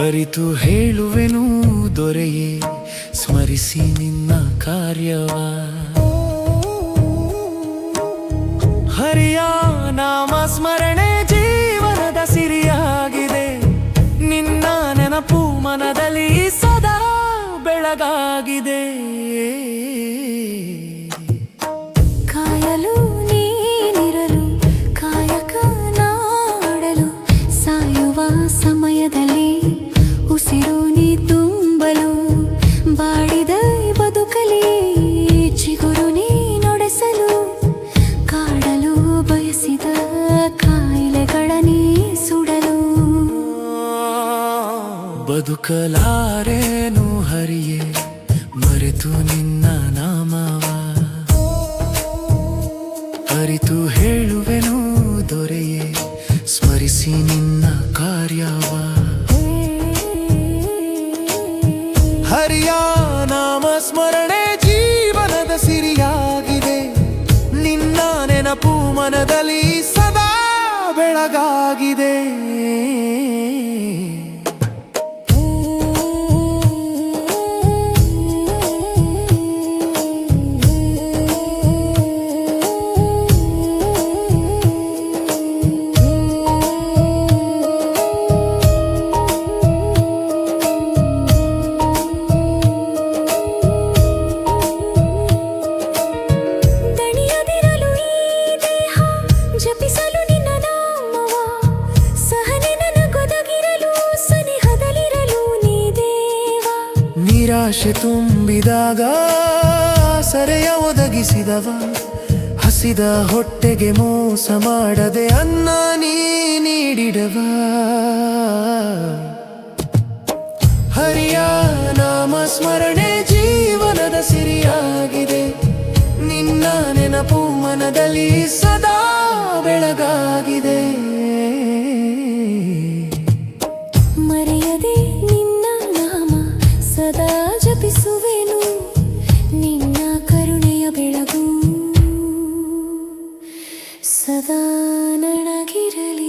ಅರಿತು ಹೇಳುವೆನು ದೊರೆಯೇ, ಸ್ಮರಿಸಿ ನಿನ್ನ ಕಾರ್ಯವ. ಹರಿಯ ನಾಮ ಸ್ಮರಣೆ ಜೀವನದ ಸಿರಿಯಾಗಿದೆ, ನಿನ್ನ ನೆನಪು ಮನದಲ್ಲಿ ಸದಾ ಬೆಳಗಾಗಿದೆ. ಬದುಕಲಾರೇನು ಹರಿಯೇ? ಮರೆತು ನಿನ್ನ ನಾಮವ? ಅರಿತು ಹೇಳುವೆನು ದೊರೆಯೇ? ಸ್ಮರಿಸಿ ನಿನ್ನ ಕಾರ್ಯವ? ಹರಿಯ ನಾಮ ಸ್ಮರಣೆ ಜೀವನದ ಸಿರಿಯಾಗಿದೆ. ನಿನ್ನ ನೆನಪು ಮನದಲ್ಲಿ ಸದಾ ಬೆಳಗಾಗಿದೆ. ನಿರಾಶೆ ತುಂಬಿದಾಗ ಸರೆಯ ಒದಗಿಸಿದವ, ಹಸಿದ ಹೊಟ್ಟೆಗೆ ಮೋಸ ಮಾಡದೆ ಅನ್ನ ನೀ ನೀಡಿಡವ ಹರಿಯ ನಾಮ ಸ್ಮರಣೆ ಜೀವನದ ಸಿರಿಯಾಗಿದೆ, ನಿನ್ನ ನೆನಪು ಮನದಲ್ಲಿ ಸದಾ ಬೆಳಗಾಗಿದೆ. सदा नणगिरलि